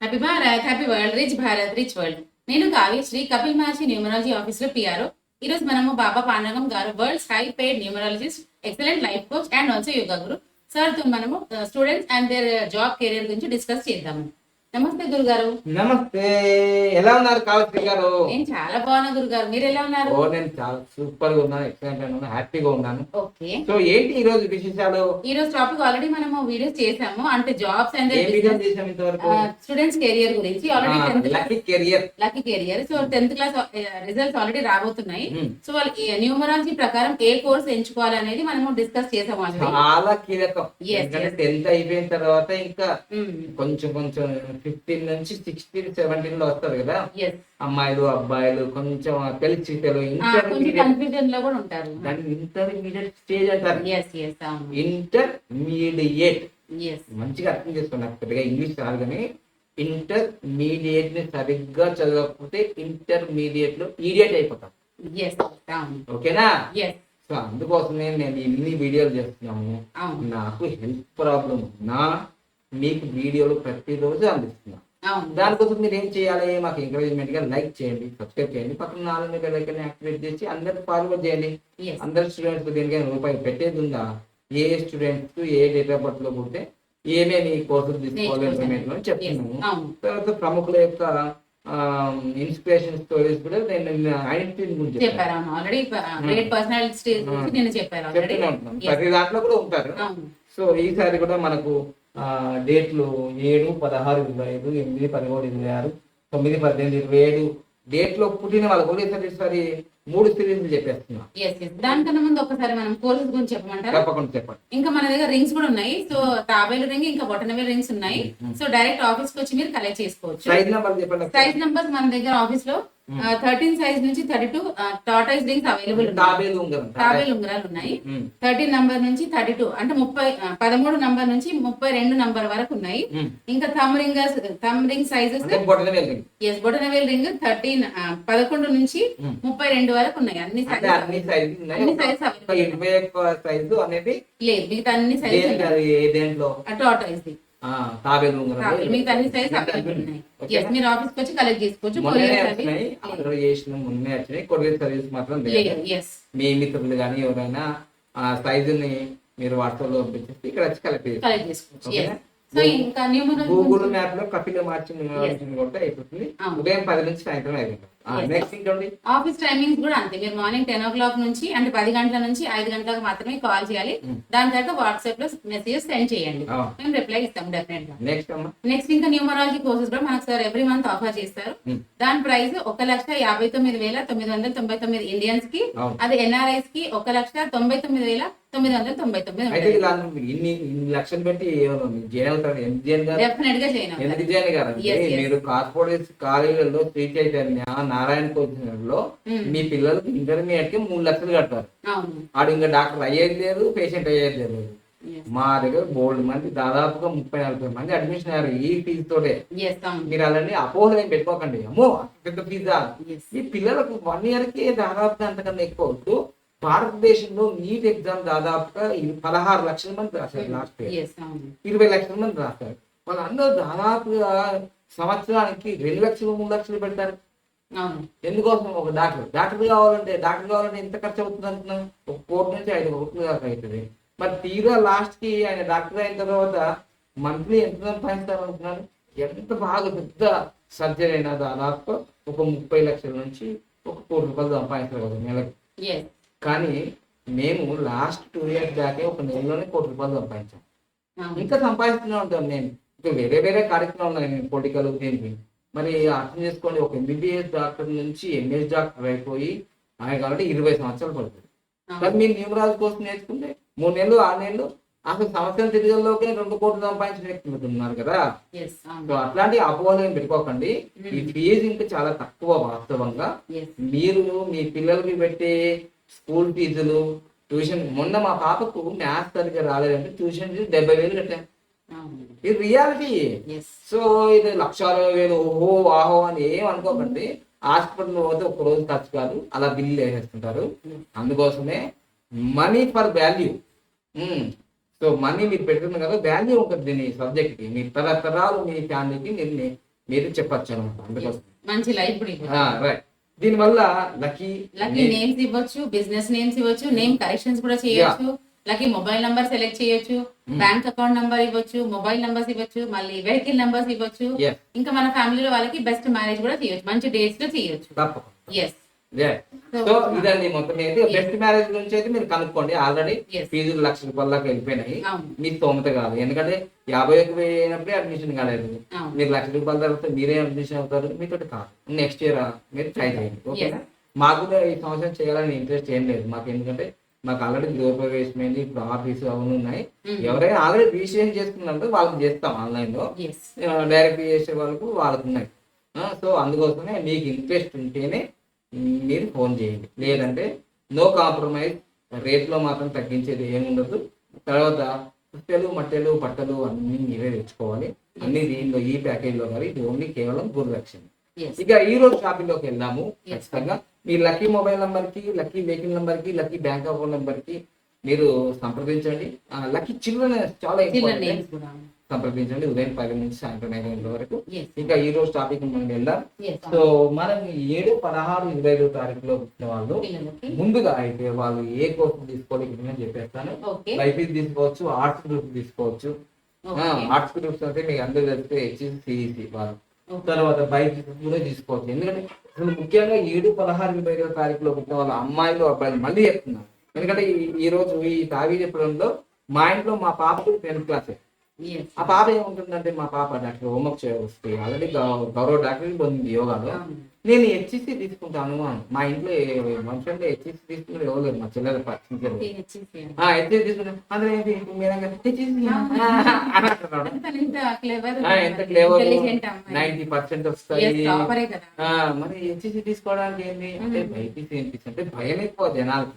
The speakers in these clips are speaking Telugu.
Happy Bharat happy world rich Bharat rich world నేను కావి శ్రీ కపిల్ మహర్షి న్యూమరాలజీ ఆఫీస్లో పిఆర్ఓ ఈ రోజు మనము Baba Panagam garu world's high paid numerologist excellent life coach and also yoga guru సార్తో మనము students and their job career గురించి డిస్కస్ చేద్దాము. నమస్తే గురుగారు. నమస్తే. ఎలా ఉన్నారు కావచ్చు గారు? నేను చాలా బాగున్నా గురుగారు. మీరు ఎలా ఉన్నారు? ఓ నేను చాలా సూపర్గా ఉన్నాను. ఎక్సలెంట్గా ఉన్నాను. హ్యాపీగా ఉన్నాను. ఓకే. సో ఏంటి ఈ రోజు విశేషాలు? ఈ రోజు టాపిక్ ఆల్రెడీ మనము వీడియోస్ చేసాము. అంటే జాబ్స్ అండ్ స్టూడెంట్స్ కెరియర్ గురించి. Already tenth lucky career lucky career so tenth class results already రాబోతున్నాయి. Hmm. సో వాళ్ళు న్యూమరాలజీ ప్రకారం ఏ కోర్స్ ఎంచుకోవాలి అనేది మనము డిస్కస్ చేసాము చాలా కీలకం. టెన్త్ అయిపోయిన తర్వాత ఇంకా Hmm. కొంచెం కొంచెం ఫిఫ్టీన్ నుంచి సిక్స్టీన్ సెవెంటీన్లో వస్తారు కదా? అమ్మాయిలు అబ్బాయిలు కొంచెం పెళ్ళి కొంచెం ఇంటర్మీడియట్ కన్ఫ్యూజన్లో కూడా ఉంటారు. దాన్ని ఇంటర్మీడియట్ స్టేజ్ అంటారు. ఇంటర్మీడియట్ మంచిగా అర్థం చేసుకోండి నాకు పెద్దగా ఇంగ్లీష్ రాదు కానీ ఇంటర్మీడియట్ని సరిగ్గా చదవకపోతే ఇంటర్మీడియట్లో ఈడియట్ అయిపోతాం ఓకేనా? సో అందుకోసమే నేను ఇన్ని వీడియోలు చేస్తున్నాము నాకు హెల్త్ ప్రాబ్లం ఉన్నా మీకు వీడియోలు ప్రతిరోజు అందిస్తున్నాను అవును. దానికోసం మీరు ఏం చేయాలి? మాకు ఎంకరేజ్మెంట్గా లైక్ చేయండి సబ్స్క్రైబ్ చేయండి. పక్కన నాలుగు లైక్ యాక్టివేట్ చేసి అందరికి ఫార్వర్డ్ చేయండి. అందరు స్టూడెంట్స్ దేనికైనా రూపాయి పెట్టేది ఉందా? ఏ స్టూడెంట్స్ ఏ డేట్ ఆఫ్ బర్త్లో పుడితే ఏమేమి కోర్సులు తీసుకోవాలి ఇన్ఫర్మేషన్ అని చెప్తున్నాము. అవును. తర్వాత ప్రముఖుల యొక్క ఇన్స్పిరేషన్ స్టోరీస్ కూడా నేను ఐడెంటిటీ గురించి ఆల్రెడీ గ్రేట్ పర్సనాలిటీ నేను చెప్తూనే ఉంటున్నాం ప్రతి దాంట్లో కూడా ఉంటారు. సో ఈసారి కూడా మనకు డేట్లు ఏడు పదహారు ఇరవై ఐదు ఎనిమిది పదమూడు ఇరవై ఆరు తొమ్మిది పద్దెనిమిది ఇరవై ఏడు. డేట్లో పుట్టిన వాళ్ళకి ఒకేసారి ఈసారి మూడు సిరీస్లు చెప్పేస్తున్నా. దానికన్నా ముందు ఒకసారి మనం కోర్సెస్ గురించి చెప్పమంటారా? తప్పకుండా చెప్పండి. ఇంకా మన దగ్గర రింగ్స్ కూడా ఉన్నాయి. సో తాబేలు రింగ్ ఇంకా బొటనవేలు రింగ్స్ ఉన్నాయి. సో డైరెక్ట్ ఆఫీస్కి వచ్చి మీరు కలెక్ట్ చేసుకోవచ్చు. సైజ్ నెంబర్ చెప్పండి సైజ్ నంబర్స్ మన దగ్గర ఆఫీస్లో థర్టీన్ సైజ్ నుంచి thirty two tortoise rings available తాబేలు ఉంగరం తాబేలు. ఉంగరాలు ఉన్నాయి. థర్టీన్ నంబర్ నుంచి థర్టీ టూ అంటే ముప్పై పదమూడు నంబర్ నుంచి ముప్పై రెండు నంబర్ వరకు ఉన్నాయి. ఉమ్. ఇంకా thumb ringers thumb ring sizes బొటనవేల్ ring thirteen పదకొండు నుంచి. ముప్పై రెండు వరకు ఉన్నాయి. అన్ని అంటే ఇరవై ఒక్క సైజు అనేది లేదు మిగతా అన్ని దేంట్లో? మిగతా సైజ్ ఉన్నాయి. ఓకేనా? ఎస్ మీరు ఆఫీస్కి వచ్చి కలెక్ట్ చేసుకోవచ్చు. చేసిన మొన్నే వచ్చినాయి. కొరియర్ సర్వీస్ మాత్రం మీ మిత్రులు కానీ ఎవరైనా ఆ సైజుని మీరు వాట్సాప్లో పంపించేసి ఇక్కడ వచ్చి కలెక్ట్ చేసి కలెక్ట్ చేసుకోవచ్చు. సో ఇంకా గూగుల్ మ్యాప్లో కపిల మార్చి కొడితే అయిపోతుంది. ఉదయం పది నుంచి సాయంత్రం ఐదు ఆఫీస్ టైమింగ్స్ కూడా అంతే మీరు మార్నింగ్ టెన్ ఓ క్లాక్ నుంచి అంటే పది గంటల నుంచి ఐదు గంటలకు మాత్రమే కాల్ చేయాలి Hmm. దాని తర్వాత వాట్సాప్లో మెసేజ్ సెండ్ చేయండి ఆ. మేము రిప్లై ఇస్తాం డెఫినెట్గా నెక్స్ట్ ఇంకా న్యూమరాలజీ కోర్సెస్ కూడా మనకు సార్ ఎవ్రీ మంత్ ఆఫర్ చేస్తారు Hmm. దాని ప్రైస్ ఒక లక్ష యాభై తొమ్మిది వేల తొమ్మిది వందల తొంభై తొమ్మిది ఇండియన్స్కి అవును. అది ఎన్ఆర్ఐస్కి ఒక లక్ష తొంభై తొమ్మిది వేల తొమ్మిది వందల తొంభై తొమ్మిది అయితే ఇలా ఇన్ని ఇన్ని లక్షలు పెట్టి గారు? డెఫినెట్గా చేయను ఎందుకు జైన్ గారు. మీరు కార్పొరేట్ కాలేజీలలో శ్రీ చైతన్య నారాయణ కోచింగ్లో Hmm. మీ పిల్లలకి ఇంటర్మీడియట్కి మూడు లక్షలు కడతారు అవును. ఆడు ఇంకా డాక్టర్ అయ్యేది లేదు పేషెంట్ అయ్యేది లేదు. మా దగ్గర బోల్డ్ మంది దాదాపుగా ముప్పై నలభై మంది అడ్మిషన్ అయ్యారు ఈ ఫీజు తోటే మీరు అలాంటి అపోహలు ఏం పెట్టుకోకండి. అమ్మో పెద్ద ఫీజా. ఈ పిల్లలకు వన్ ఇయర్కి దాదాపుగా అంతకన్నా ఎక్కువ అవుతూ భారతదేశంలో నీట్ ఎగ్జామ్ దాదాపుగా పదహారు లక్షల మంది రాశారు లాస్ట్ ఇయర్. ఇరవై లక్షల మంది రాశారు. వాళ్ళందరూ దాదాపుగా సంవత్సరానికి రెండు లక్షలు మూడు లక్షలు పెడతారు. ఎందుకోసం ఒక డాక్టర్? డాక్టర్ కావాలంటే డాక్టర్ కావాలంటే ఎంత ఖర్చు అవుతుంది అంటున్నాం ఒక కోటి నుంచి ఐదు కోట్ల దాకా అవుతుంది. మరి తీరా లాస్ట్కి ఆయన డాక్టర్ అయిన తర్వాత మంత్లీ ఎంత సంపాదిస్తారు అనుకున్నారు ఎంత బాగా పెద్ద సర్జరీ అయినా దాదాపు ఒక ముప్పై లక్షల నుంచి ఒక కోటి రూపాయలు సంపాదిస్తారు కదా నెలకు. కానీ మేము లాస్ట్ టూ ఇయర్స్ దాకే ఒక నెలలోనే కోటి రూపాయలు సంపాదించాం. ఇంకా సంపాదిస్తూనే ఉంటాం నేను. ఇంకా వేరే వేరే కార్యక్రమాలు ఉన్నాయి నేను పొలిటికల్ దీనికి మరి అర్థం చేసుకోండి ఒక ఎంబీబీఎస్ డాక్టర్ నుంచి ఎంఎస్ డాక్టర్ అయిపోయి ఆయన కాబట్టి ఇరవై సంవత్సరాలు పడుతుంది. కానీ మీరు న్యూమరాలజీ కోసం నేర్చుకుంటే మూడు నెలలు ఆరు నెలలు అసలు సంవత్సరం తిరిగల్లోకే రెండు కోట్లు సంపాదించిన వ్యక్తులు ఉన్నారు కదా. సో అట్లాంటి అపోహలు ఏం పెట్టుకోకండి. ఈ ఫీజు ఇంకా చాలా తక్కువ వాస్తవంగా. మీరు మీ పిల్లలకి పెట్టే స్కూల్ ఫీజులు ట్యూషన్. మొన్న మా పాపకు మ్యాథ్స్ సరిగ్గా రాలేదంటే ట్యూషన్ ఫీజు డెబ్బై వేలు కట్టాం. ఇది రియాలిటీ. సో ఇది లక్ష అరవై వేలు ఓహో ఆహో అని ఏం అనుకోకండి. హాస్పిటల్ పోతే ఒక రోజు ఖర్చు కాదు. అలా బిల్లు వేసేస్తుంటారు. అందుకోసమే money for value. So money మీరు పెడుతున్నారు కదా వాల్యూ ఉంటుంది దీని సబ్జెక్ట్కి. మీ తరతరాలు మీ ఫ్యామిలీకి మీరు మీరు చెప్పచ్చు అనమాట. అందుకోసం మంచి లైఫ్ రైట్. దీనివల్ల లక్కీ లక్కీ నేమ్స్ ఇవ్వచ్చు బిజినెస్ నేమ్స్ ఇవ్వచ్చు నేమ్ కరెక్షన్స్ కూడా చేయొచ్చు. లక్కీ మొబైల్ నంబర్ సెలెక్ట్ చేయొచ్చు. బ్యాంక్ అకౌంట్ నంబర్ ఇవ్వచ్చు మొబైల్ నంబర్స్ ఇవ్వచ్చు మళ్ళీ వెహికల్ నంబర్స్ ఇవ్వచ్చు. ఇంకా మన ఫ్యామిలీలో వాళ్ళకి బెస్ట్ మ్యారేజ్ కూడా చేయొచ్చు మంచి డేట్స్లో చేయొచ్చు ఎస్ సో ఇదండి మొత్తం అయితే. బెస్ట్ మ్యారేజ్ నుంచి అయితే మీరు కనుక్కోండి. ఆల్రెడీ. ఫీజులు లక్ష రూపాయల దాకా వెళ్ళిపోయినాయి. అవును. మీ స్తోమత కాదు. ఎందుకంటే యాభై ఒక వెయ్యి అయినప్పుడే అడ్మిషన్ కాలేదు. మీరు లక్ష రూపాయల తర్వాత మీరే అడ్మిషన్ అవుతారు. మీతో కాదు. నెక్స్ట్ ఇయర్ మీరు ట్రై చేయండి. ఓకేనా. మాకు కూడా ఈ సంవత్సరం చేయాలని ఇంట్రెస్ట్ ఏం లేదు. మాకు ఎందుకంటే మాకు ఆల్రెడీ గృహప్రవేశమైంది. ఇప్పుడు ఆఫీసు అవన్నీ ఉన్నాయి. Mm. ఎవరైనా ఆల్రెడీ రిజిస్ట్రేషన్ చేసుకున్నారంటే వాళ్ళకి చేస్తాం ఆన్లైన్లో డైరెక్ట్ చేసే వాళ్ళకు వాళ్ళకు ఉన్నాయి. సో అందుకోసమే మీకు ఇంట్రెస్ట్ ఉంటేనే మీరు ఫోన్ చేయండి. లేదంటే నో కాంప్రమైజ్ రేట్లో మాత్రం తగ్గించేది ఏముండదు. తర్వాత పుస్తలు మట్టెలు బట్టలు అన్ని మీరే తెచ్చుకోవాలి. అన్ని దీనిలో ఈ ప్యాకేజ్లో కానీ ఇది ఓన్లీ కేవలం గురురక్షణ ఎస్ ఇక ఈ రోజు షాపింగ్లోకి వెళ్దాము. Yes. ఖచ్చితంగా మీ లక్కీ మొబైల్ నంబర్కి లక్కీ వెహికల్ నంబర్కి లక్కీ బ్యాంక్ అకౌంట్ నంబర్కి మీరు సంప్రదించండి. లక్కీ చిల్డ్రన్ చాలా ఇంపార్టెంట్. సంప్రదించండి. ఉదయం పది నుంచి సాయంత్రం ఐదు గంటల వరకు. ఇంకా ఈ రోజు టాపిక్ మనం వెళ్దాం. సో మనం ఏడు పదహారు ఇరవై ఐదు తారీఖులో పుట్టిన వాళ్ళు ముందుగా అయితే వాళ్ళు ఏ కోర్సు తీసుకోవాలి నేను చెప్పేస్తాను. బైపీసీ తీసుకోవచ్చు ఆర్ట్స్ గ్రూప్ తీసుకోవచ్చు. ఆర్ట్స్ గ్రూప్స్ అంటే మీకు అందరూ తెలిస్తే హెచ్ఈసి సిఈసి వాళ్ళు. ఓకే తర్వాత బైక్ కూడా తీసుకోవచ్చు. ఎందుకంటే అసలు ముఖ్యంగా ఏడు పదహారు ఇరవై ఐదో తారీఖులో పుట్టిన వాళ్ళ అమ్మాయిలు అబ్బాయిలు మళ్ళీ చెప్తున్నాను ఎందుకంటే ఈ- రోజు ఈ తాగి చెప్పడంలో మా ఇంట్లో మా పాపకు టెన్త్ క్లాసే ఆ పాప ఏముంటుందంటే మా పాప డాక్టర్ హోంవర్క్ వస్తే ఆల్రెడీ గౌరవ డాక్టర్ పొందింది యోగాలో నేను హెచ్సిసి తీసుకుంటాను అని. మా ఇంట్లో మనుషులు హెచ్సిసి తీసుకుని ఎవరు లేరు మా చెల్లెల టీచర్. హెచ్సిసి అందులో ఏంటి? ఎంత క్లేవర్ నైన్టీ పర్సెంట్ వస్తాయి. మరి హెచ్సిసి తీసుకోవడానికి ఏంటి? అంటే బైపీసీ ఏంటి అంటే భయం ఎక్కువ జనాలకి.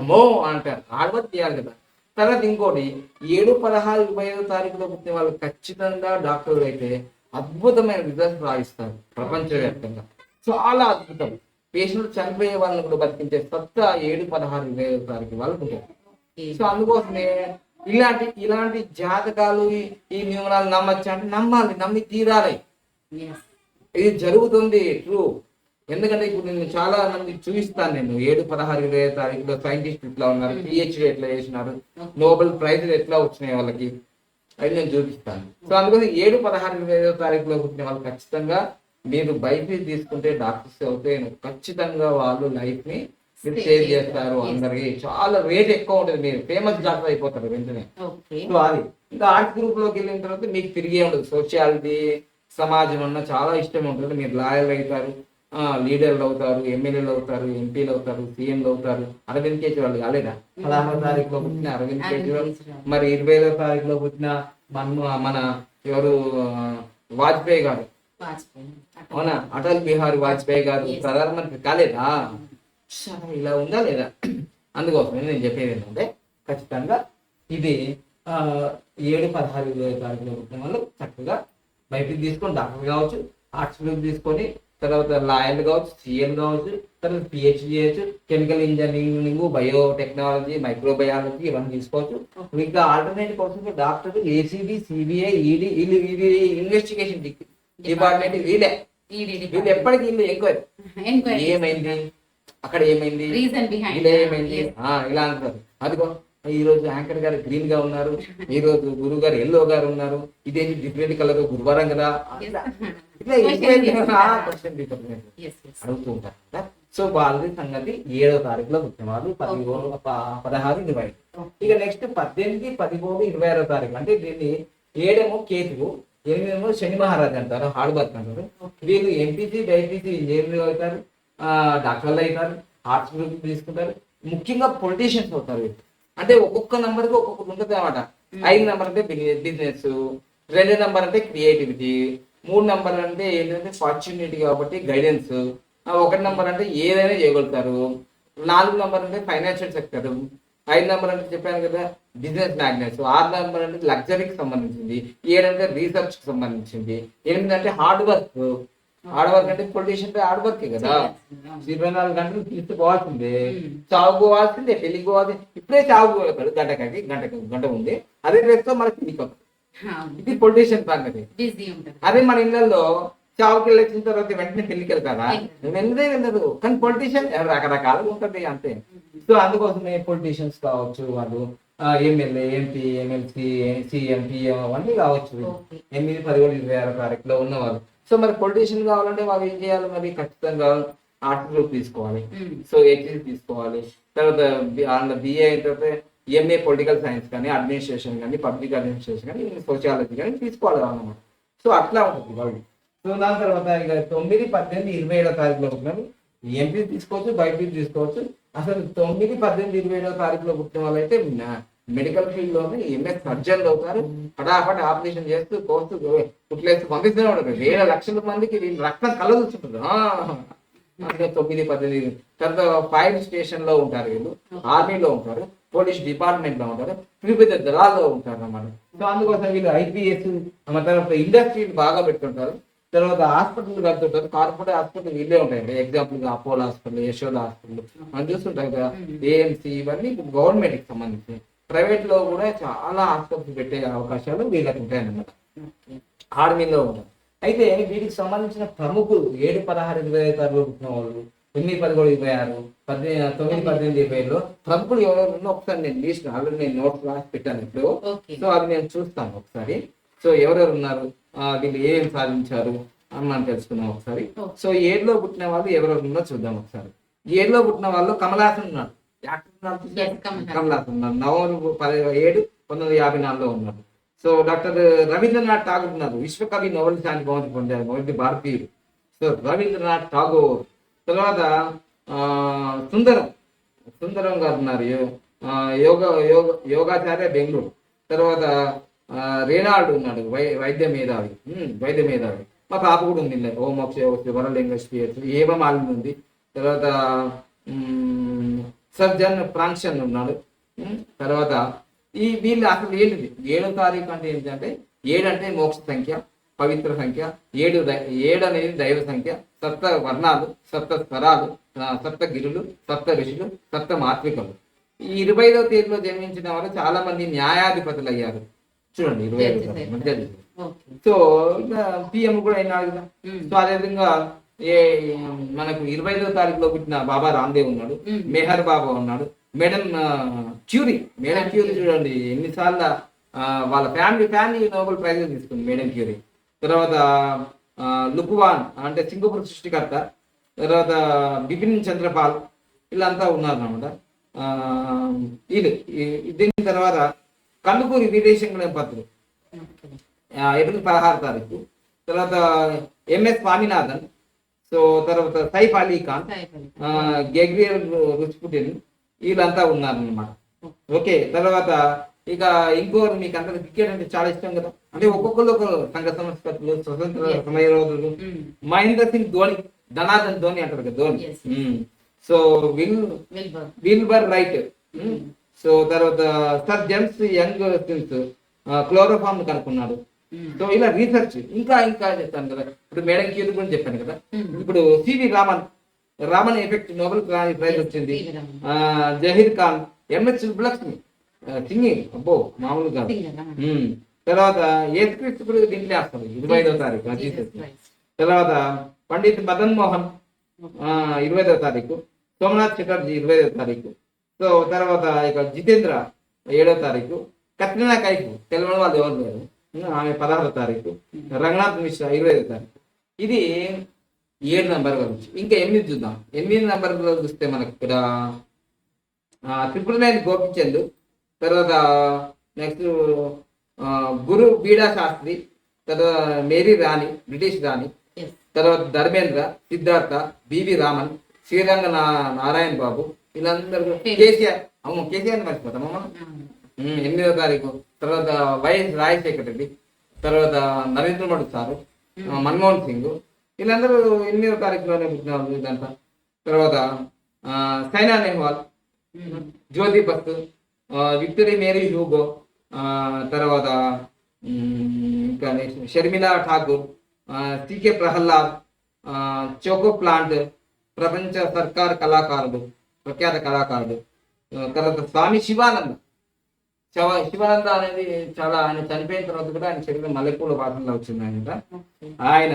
అమ్మో అంటారు. హార్డ్ చేయాలి కదా. తర్వాత ఇంకోటి ఏడు పదహారు ఇరవై ఐదో తారీఖులో పుట్టిన వాళ్ళు ఖచ్చితంగా డాక్టర్లు అయితే అద్భుతమైన రిజల్ట్స్ రాయిస్తారు ప్రపంచవ్యాప్తంగా. చాలా అద్భుతం. పేషెంట్ చనిపోయే వాళ్ళని కూడా బతికించే సత్తా ఏడు పదహారు ఇరవై ఐదో తారీఖు వాళ్ళకు ఉంటుంది. సో అందుకోసమే ఇలాంటి ఇలాంటి జాతకాలు ఈ- ఈ న్యూమరాలు నమ్మచ్చా అంటే నమ్మాలి నమ్మి తీరాలి. ఇది జరుగుతుంది ట్రూ ఎందుకంటే ఇప్పుడు నేను చాలా మంది చూపిస్తాను నేను. ఏడు పదహారు ఇరవై తారీఖులో సైంటిస్ట్ ఇట్లా ఉన్నారు పిహెచ్డి ఎట్లా చేసినారు నోబెల్ ప్రైజ్ ఎట్లా వచ్చినాయి వాళ్ళకి అది నేను చూపిస్తాను. సో అందుకని ఏడు పదహారు ఇరవై ఐదో తారీఖులో పుట్టిన వాళ్ళు ఖచ్చితంగా మీరు బైపీసీ తీసుకుంటే డాక్టర్స్ అవుతే ఖచ్చితంగా వాళ్ళు లైఫ్ని సేవ్ చేస్తారు. అందరికి. చాలా రేట్ ఎక్కువ ఉంటుంది. మీరు ఫేమస్ డాక్టర్ అయిపోతారు వెంటనే. సో అది. ఇంకా ఆర్ట్స్ గ్రూప్లోకి వెళ్ళిన తర్వాత మీకు తిరిగే ఉండదు. సోషియాలిటీ సమాజం అన్న చాలా ఇష్టం ఉంటుంది. మీరు లాయర్లు అవుతారు. లీడర్లు అవుతారు ఎమ్మెల్యేలు అవుతారు ఎంపీలు అవుతారు సీఎంలు అవుతారు. అరవింద్ కేజ్రీవాల్ కాలేదా? పదహారో తారీఖులో పుట్టిన అరవింద్ కేజ్రీవాల్. మరి ఇరవై ఐదో తారీఖులో పుట్టిన మన మన ఎవరు వాజ్పేయి గారు. అవునా? అటల్ బిహారీ వాజ్పేయి గారు. ప్రధానమంత్రి కాలేదా? ఛ, ఇలా ఉందా లేదా? అందుకోసమే నేను చెప్పేది ఏంటంటే ఖచ్చితంగా ఇది ఆ, ఏడు పదహారు ఇరవై తారీఖులో పుట్టిన వాళ్ళు చక్కగా బయటికి తీసుకొని డాక్టర్ కావచ్చు ఆర్ట్స్ గ్రూప్ తీసుకొని తర్వాత లాయర్లు కావచ్చు సిఎల్ కావచ్చు తర్వాత పిహెచ్డి చేయొచ్చు కెమికల్ ఇంజనీరింగ్ బయోటెక్నాలజీ మైక్రోబయాలజీ ఇవన్నీ తీసుకోవచ్చు. ఇంకా ఆల్టర్నేట్ కోసం డాక్టర్ ఏసీబీ సిబిఐ ఈడీ వీళ్ళు ఇది ఇన్వెస్టిగేషన్ డిపార్ట్మెంట్ వీళ్ళే. వీళ్ళు ఎప్పటికీ వీళ్ళు ఎంక్వైరీ ఏమైంది? అక్కడ ఏమైంది? ఏమైంది? ఇలా అంటారు అదిగో ఈ రోజు యాంకర్ గారు గ్రీన్గా ఉన్నారు. ఈ రోజు గురువు గారు ఎల్లో గారు ఉన్నారు. ఇదేంటి డిఫరెంట్ కలర్ గురువారం కదా? ఇట్లా అడుగుతూ ఉంటారు కదా. సో వాళ్ళది సంగతి ఏడో తారీఖులో పుట్టిన వాళ్ళు పదిహేను ప- పదహారు ఇరవై. ఇక నెక్స్ట్ పద్దెనిమిది పదిహేను ఇరవై ఆరో తారీఖు. అంటే దీన్ని ఏడేమో కేతువు ఎనిమిదేమో శని మహారాజ్ అంటారు హార్డ్ వర్క్ అంటారు. వీళ్ళు ఎంపీసీ బైపీసీ ఇంజనీర్లు అవుతారు ఆ, డాక్టర్లు అవుతారు ఆర్ట్స్ గ్రూప్ తీసుకుంటారు. ముఖ్యంగా పొలిటీషియన్స్ అవుతారు. అంటే ఒక్కొక్క నంబర్కి ఒక్కొక్కటి ఉంటుంది అనమాట ఐదు నంబర్ అంటే బిజినెస్ రెండు నంబర్ అంటే క్రియేటివిటీ మూడు నంబర్ అంటే ఏంటంటే ఫార్చునిటీ కాబట్టి గైడెన్స్ ఒకటి నంబర్ అంటే ఏదైనా చేయగలుగుతారు. నాలుగు నంబర్ అంటే ఫైనాన్షియల్ సెక్టర్ ఐదు నంబర్ అంటే చెప్పాను కదా బిజినెస్ మ్యాగ్నెట్స్ ఆరు నంబర్ అంటే లగ్జరీకి సంబంధించింది. ఏడు అంటే రీసెర్చ్కి సంబంధించింది. ఎనిమిది అంటే హార్డ్ వర్క్ హార్డ్ వర్క్ అంటే పొలిటీషియన్ హార్డ్ వర్క్ కదా. ఇరవై నాలుగు గంటలు తీసుకోవాల్సిందే చావుకోవాల్సిందే పెళ్ళికి పోవాల్సిందే. ఇప్పుడే చావుకోగలుగుతాడు గంటకి గంట గంట ఉంది అదే రేపుతో మనకి వస్తాడు. ఇది పొలిటీషియన్ సంగతి. అదే మన ఇళ్ళలో చావుకి వెళ్ళొచ్చిన తర్వాత వెంటనే పెళ్ళికి వెళ్తారా వెళ్ళదే వెళ్ళదు? కానీ పొలిటీషియన్ రకరకాలుగా ఉంటుంది అంతే. సో అందుకోసమే పొలిటీషియన్స్ కావచ్చు వాళ్ళు MLA MP MLC CM PM అవన్నీ కావచ్చు ఎనిమిది పదిహేడు ఇరవై ఆరు తారీఖులో ఉన్నవాళ్ళు. సో మరి పొలిటీషియన్ కావాలంటే వాళ్ళు ఏం చేయాలి మరి? ఖచ్చితంగా ఆర్ట్స్ గ్రూప్ తీసుకోవాలి. సో హెచ్ఎస్ తీసుకోవాలి. తర్వాత బిఏ అయిన తర్వాత ఎంఏ పొలిటికల్ సైన్స్ కానీ అడ్మినిస్ట్రేషన్ కానీ పబ్లిక్ అడ్మినిస్ట్రేషన్ కానీ సోషియాలజీ కానీ తీసుకోవాలి అన్నమాట సో అట్లా ఉంటుంది వాళ్ళు సో దాని తర్వాత ఇక తొమ్మిది పద్దెనిమిది ఇరవై ఏడో తారీఖులో పుట్టినారు ఎంపీ తీసుకోవచ్చు బయట తీసుకోవచ్చు. అసలు తొమ్మిది పద్దెనిమిది ఇరవై ఏడో తారీఖులో పుట్టిన వాళ్ళైతే మెడికల్ ఫీల్డ్లోనే ఎంఎస్ సర్జన్లు అవుతారు. ఫటాఫట్ ఆపరేషన్ చేస్తూ కోస్తూ కుట్లేస్తూ పంపిస్తూనే ఉంటారు. వేల లక్షల మందికి వీళ్ళు రక్తం కలదూచుంటారు అంటే తొమ్మిది పద్దెనిమిది తర్వాత ఫైర్ స్టేషన్లో ఉంటారు వీళ్ళు. ఆర్మీలో ఉంటారు. పోలీస్ డిపార్ట్మెంట్లో ఉంటారు పెద్ద దళాల్లో ఉంటారు అన్నమాట. సో అందుకోసం వీళ్ళు ఐపీఎస్ తర్వాత ఇండస్ట్రీని బాగా పెట్టుకుంటారు తర్వాత హాస్పిటల్ కడుతుంటారు. కార్పొరేట్ హాస్పిటల్ వీళ్ళే ఉంటాయండి ఎగ్జాంపుల్గా అపోలో హాస్పిటల్ యశోద హాస్పిటల్ మనం చూస్తుంటాం కదా ఏఎంసీ ఇవన్నీ గవర్నమెంట్కి సంబంధించి. ప్రైవేట్లో కూడా చాలా హాస్పిటల్ పెట్టే అవకాశాలు వీళ్ళకి ఉంటాయన్నమాట. ఆర్మీలో ఉంటారు అయితే వీటికి సంబంధించిన ప్రముఖులు ఏడు పదహారు ఇరవై ఐదు వాళ్ళు తొమ్మిది పదకొండు ఆరు పద్దెనిమిది తొమ్మిది పద్దెనిమిది ఐదులో ప్రముఖులు ఎవరు ఉన్నారో ఒకసారి నేను లిస్ట్ ఆల్రెడీ నేను నోట్స్ రాసి పెట్టాను ఇప్పుడు. సో అది నేను చూస్తాను ఒకసారి. సో ఎవరెవరు ఉన్నారు? వీళ్ళు ఏం సాధించారు? అని మనం తెలుసుకుందాం ఒకసారి. సో ఏడులో పుట్టిన వాళ్ళు ఎవరెవరు ఉన్నారో చూద్దాం ఒకసారి. ఏడులో పుట్టిన వాళ్ళు కమలాసన్ ఉన్నాడు. కమలాసన్. ఉన్నాడు. నవంబర్ పది ఏడు పంతొమ్మిది వందల యాభై నాలుగులో ఉన్నాడు. సో డాక్టర్ రవీంద్రనాథ్ ఠాగూర్ ఉన్నారు. విశ్వకవి నోబెల్ శాంతి బహుమతి పొందారు. మొదటి భారతీయుడు. సో రవీంద్రనాథ్ ఠాగూర్ తర్వాత ఆ, సుందరం. సుందరం గారు ఉన్నారు. ఆ, యోగ యోగ యోగాచార్య బెంగళూరు. తర్వాత ఆ, రేనాల్డ్ ఉన్నాడు వై వైద్య మేధావి. వైద్య మేధావి. మా పాప కూడా ఉంది ఇందులో. ఓం వరల్డ్ వస్తే వరలింగ స్పియర్స్ ఏమ ఉంది. తర్వాత ఉమ్, సర్జన్ ఫ్రాన్షన్ ఉన్నాడు. తర్వాత ఈ వీళ్ళు అసలు ఏంటిది? ఏడో తారీఖు అంటే ఏంటంటే ఏడు అంటే మోక్ష సంఖ్య పవిత్ర సంఖ్య ఏడు ఏడు అనేది దైవ సంఖ్య సప్త వర్ణాలు సప్త స్వరాలు సప్త గిరులు సప్త ఋషులు సప్త మాత్రికలు. ఈ ఇరవై ఐదవ తేదీలో జన్మించిన వారు చాలా మంది న్యాయాధిపతులు అయ్యారు. చూడండి ఇరవై ఐదు సో పిఎం కూడా అయినాడు కదా. సో అదేవిధంగా ఏ మనకు ఇరవై ఐదో తారీఖులో పుట్టిన బాబా రామ్దేవ్ ఉన్నాడు. మెహర్ బాబా ఉన్నాడు మేడం క్యూరీ మేడం క్యూరీ చూడండి ఎన్నిసార్లు వాళ్ళ ఫ్యామిలీ ఫ్యామిలీ నోబెల్ ప్రైజ్ తీసుకుంది మేడం క్యూరీ తర్వాత లుక్వాన్ అంటే సింగపూర్ సృష్టికర్త తర్వాత బిపిన్ చంద్రపాల్ వీళ్ళంతా ఉన్నారు అనమాట వీళ్ళు దీని తర్వాత కందుకూరి వీరేశంకరం పత్రులు ఏప్రిల్ పదహారు తారీఖు. తర్వాత ఎంఎస్ స్వామినాథన్ సో తర్వాత సైఫ్ అలీ ఖాన్ గెగ్రియర్ రుచిపుటిన్ వీళ్ళంతా ఉన్నారన్నమాట. ఓకే తర్వాత ఇక ఇంకోరు మీకు అందరికి క్రికెట్ అంటే చాలా ఇష్టం కదా. అంటే ఒక్కొక్కరు ఒక సంఘ సంస్కృతులు స్వతంత్ర. సమయరోధులు ఉమ్. మహేంద్ర సింగ్ ధోని ధనాధన్ ధోని అంటారు కదా Dhoni. So Will Wilbur Wright so తర్వాత sir James Young Simpson chloroform కనుక్కున్నాడు. So ఇలా రీసెర్చ్ ఇంకా ఇంకా చెప్తాను కదా. ఇప్పుడు మేడం క్యూర్ గురించి చెప్పాను కదా. ఉమ్. ఇప్పుడు C V Raman Raman effect Nobel prize వచ్చింది. Zaheer Khan M S Subbulakshmi singing అబ్బో మామూలు కాదు. తర్వాత ఏసుక్రీస్తు కూడా దీంట్లో వేస్తారు ఇరవై ఐదో తారీఖు జీసస్. తర్వాత పండిత్ మదన్ మోహన్ ఇరవై ఐదో తారీఖు సోమనాథ్ చటర్జీ ఇరవై ఐదో తారీఖు. సో తర్వాత ఇక జితేంద్ర ఏడో తారీఖు కత్రినా కైఫ్ తెలంగాణ వాళ్ళు ఎవరు లేరు. ఆమె పదహారో తారీఖు రంగనాథ్ మిశ్రా ఇరవై ఐదో తారీఖు. ఇది ఏడు నంబర్ గురించి. ఇంకా ఎనిమిది చూద్దాం. ఎనిమిది నంబర్ చూస్తే మనకి ఇక్కడ ట్రిపుల్ నైన్ గోపిచంద్ తర్వాత నెక్స్ట్ గురు బీడా శాస్త్రి తర్వాత మేరీ రాణి బ్రిటిష్ రాణి. తర్వాత ధర్మేంద్ర సిద్ధార్థ బివి రామన్ శ్రీరంగ నారాయణ బాబు వీళ్ళందరూ. కేసీఆర్ అమ్మ కేసీఆర్ మర్చిపోతామమ్మ అవును. ఉమ్, ఎనిమిదో తారీఖు తర్వాత వైఎస్ రాజశేఖర రెడ్డి తర్వాత నరేంద్ర మోడీ సారు ఆ, మన్మోహన్ సింగ్ వీళ్ళందరూ ఎనిమిదో తారీఖులోనే పుట్టిన వాళ్ళు ఇదంతా తర్వాత Saina Nehwal. Jyoti Basu Victor Marie Hugo ఆ, తర్వాత ఇంకా నెక్స్ట్ షర్మిలా ఠాకూర్ ఆ, ప్రహ్లాద్ ఆ, చోకో ప్లాంట్ ప్రపంచ సర్కార్ కళాకారుడు ప్రఖ్యాత కళాకారుడు. తర్వాత స్వామి శివానంద. శివ శివానంద అనేది చాలా ఆయన చనిపోయిన తర్వాత కూడా ఆయన శరీరం మల్లెపూల వాసనలో వచ్చింది ఆయన ఆయన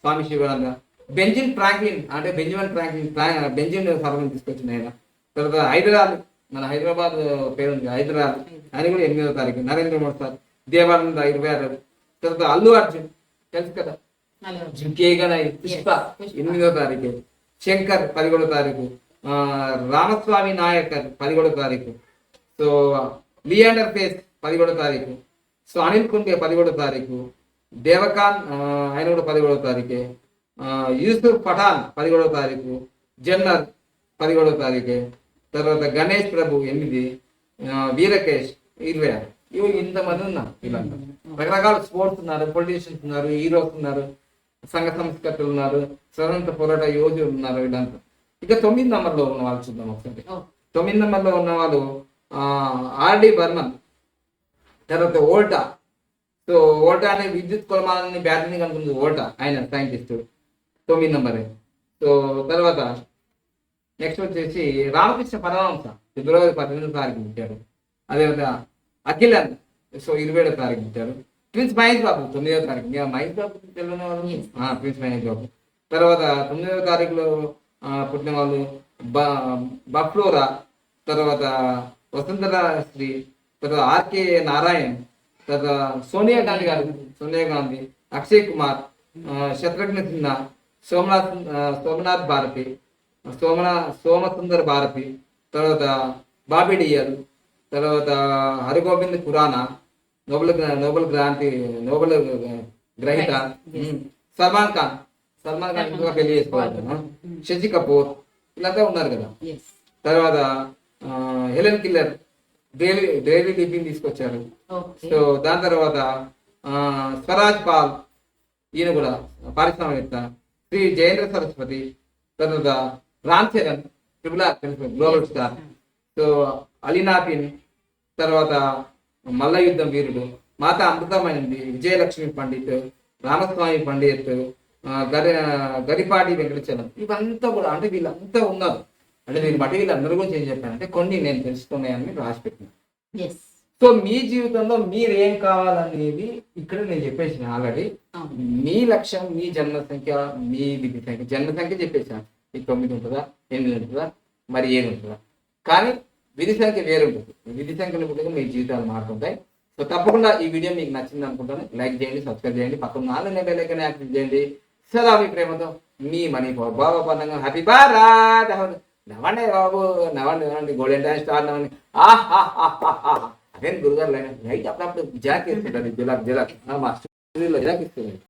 స్వామి శివానంద. బెంజిన్ ఫ్రాంక్లిన్ అంటే బెంజమిన్ ఫ్రాంక్లిన్ బెంజిన్ సర్వం తీసుకొచ్చిన ఆయన. తర్వాత హైదరాబాద్ మన హైదరాబాద్ పేరు ఉంది హైదరాబాద్. ఆయన కూడా ఎనిమిదో తారీఖు. నరేంద్ర మోడీ సార్. దేవానంద ఇరవై ఆరు. తర్వాత అల్లు అర్జున్. తెలుసు కదా? పుష్ప. ఎనిమిదో తారీఖు. శంకర్ పదిహేడో తారీఖు. రామస్వామి నాయకర్ పదిహేడో తారీఖు. సో లియాండర్ ఫేస్ పదిహేడో తారీఖు. సో అనిల్ కుంటే పదిహేడో తారీఖు. దేవకాన్ ఆయన కూడా పదిహేడో తారీఖే. యూసుఫ్ పఠాన్ పదిహేడో తారీఖు. జన్నర్ పదిహేడో తారీఖే. తర్వాత గణేష్ ప్రభు ఎనిమిది వీరకేష్ ఇరవై ఆరు. ఇవి ఇంతమంది ఉన్నారు వీళ్ళంతా. రకరకాల స్పోర్ట్స్ ఉన్నారు పొలిటీషియన్స్ ఉన్నారు హీరోస్ ఉన్నారు సంఘ సంస్కర్తలు ఉన్నారు స్వతంత్ర పోరాట యోధులు ఉన్నారు వీళ్ళంతా. ఇక తొమ్మిది నెంబర్లో ఉన్న వాళ్ళు చూద్దాం ఒకసారి. తొమ్మిది నెంబర్లో ఉన్న వాళ్ళు ఆర్డి బర్మన్ తర్వాత ఓల్టా. సో ఓల్టా అనే విద్యుత్ కొలమాలని బ్యాటరీని కనుకుంది ఓల్టా ఆయన సైంటిస్ట్. తొమ్మిది నెంబరే. సో తర్వాత నెక్స్ట్ వచ్చేసి రామకృష్ణ పరమహంస ఫిబ్రవరి పద్దెనిమిది ప్రారంభించారు అదే అదేవిధంగా అఖిలన్ సో ఇరవై ఏడు ప్రారంభించారు ప్రిన్స్ మహేష్ బాబు తొమ్మిదో తారీఖు. ఇంకా మహేష్ బాబు తెలియని వాళ్ళు ప్రిన్స్ మహేష్ బాబు తర్వాత తొమ్మిదవ తారీఖులో పుట్టిన వాళ్ళు బ బఫ్లోరా తర్వాత వసుంధర శ్రీ తర్వాత ఆర్కే నారాయణ్ తర్వాత సోనియా గాంధీ గారు సోనియా గాంధీ అక్షయ్ కుమార్ శత్రుఘ్న సిన్హా సోమనాథ్ సోమనాథ్ భారతి సోమనా సోమసుందర్ భారతి తర్వాత బాబీ డియల్ తర్వాత హరిగోవింద్ ఖురానా నోబెల్ నోబెల్ గ్రాంతి నోబెల్ గ్రహీత. సల్మాన్ ఖాన్ సల్మాన్ ఖాన్ ఇంకొక పెళ్ళి చేసుకోవాలి శశి కపూర్ వీళ్ళంతా ఉన్నారు కదా. తర్వాత హెలెన్ కిల్లర్ డైలీ డైలీ లిపింగ్ తీసుకొచ్చారు. సో దాని తర్వాత స్వరాజ్ పాల్ ఈయన కూడా పారిశ్రామికవేత్త శ్రీ జయేంద్ర సరస్వతి తర్వాత రామ్ చరణ్ ట్రిపుల్ ఆర్ తెలుసు గ్లోబల్ స్టార్. సో అలీనాథిన్ తర్వాత మల్ల యుద్ధం వీరుడు మాత అమృతమైనది విజయలక్ష్మి పండిత్ రామస్వామి పండిత్ గరి గరిపాటి వెంకటచలం ఇవంతా కూడా అంటే వీళ్ళంతా ఉన్నారు. అంటే దీన్ని బట్టి వీళ్ళందరూ గురించి ఏం చెప్పాను అంటే కొన్ని నేను తెలుసుకున్నాయని రాసి పెట్టిన. సో మీ జీవితంలో మీరు ఏం కావాలనేది ఇక్కడ నేను చెప్పేసిన ఆల్రెడీ. మీ లక్ష్యం మీ జన్మ సంఖ్య మీ విధి సంఖ్య. జన్మ సంఖ్య చెప్పేసాను ఈ తొమ్మిది ఉంటుందా? ఎనిమిది ఉంటుందా? మరి ఏడు ఉంటుందా? కానీ విధి సంఖ్య వేరు ఉంటుంది. విధి సంఖ్యలు పుట్టుక మీ జీవితాలు మారుతుంటాయి. సో తప్పకుండా ఈ వీడియో మీకు నచ్చింది అనుకుంటాను. లైక్ చేయండి సబ్స్క్రైబ్ చేయండి. పక్కన నాలుగు బెల్లైకన్ యాక్టివ్ చేయండి. సదా మీ ప్రేమతో మీ మనీ బాబా పండుగ. హ్యాపీ భారత్ నవ్వండి బాబు నవ్వండి నవ్వండి. గోల్డెన్ టైమ్ స్టార్ నవ్వండి. ఆహా అదే గురుగారు లైట్ అప్పుడప్పుడు జాక్ ఇస్తుంటారు జిలాక్ జిలాక్. మా స్టూడియోలో జాక్ ఇస్తుంది